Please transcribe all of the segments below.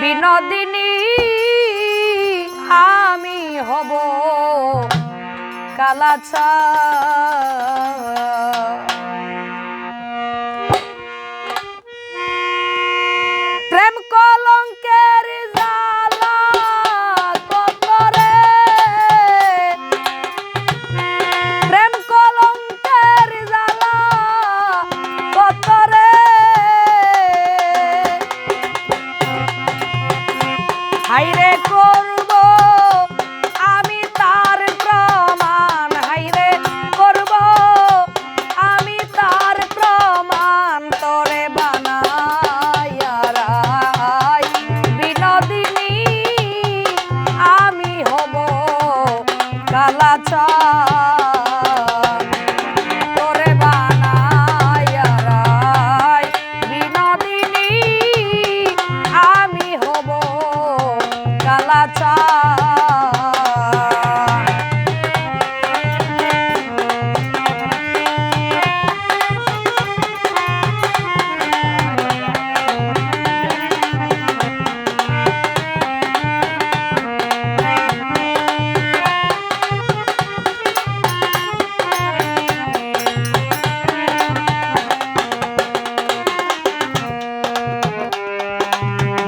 বিনোদিনী আমি হব কালাচা আইরে কো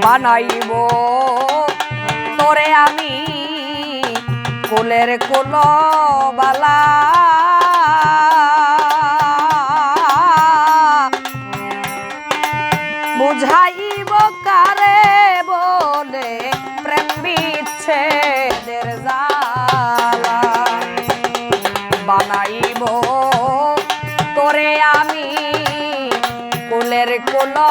বানাইব। তোরে আমি কোলের কোল বালা বুঝাইব কারে বলে প্রেম বিচ্ছে বানাইব তোরে আমি কোলের কোলা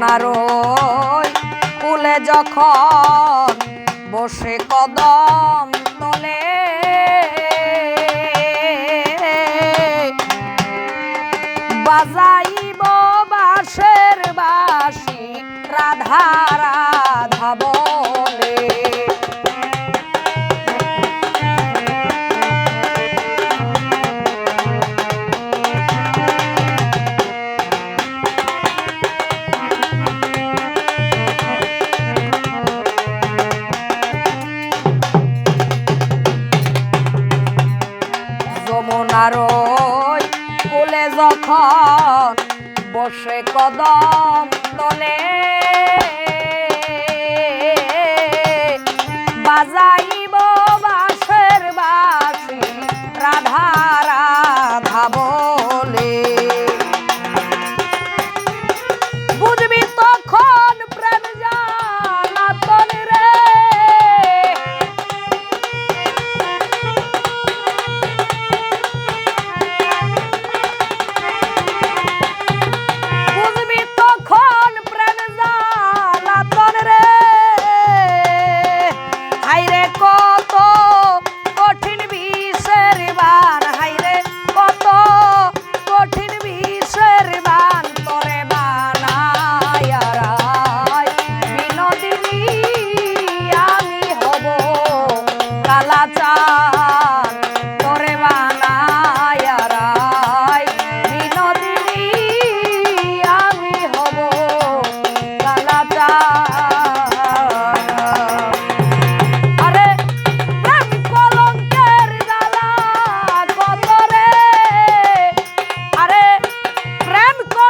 সোনার কুলে যখন বসে কদম তোলে। বাজাইব বাসের বাসি রাধারা তার কোলে যখন বসে কদম দলে বাজার Bye. Come, come.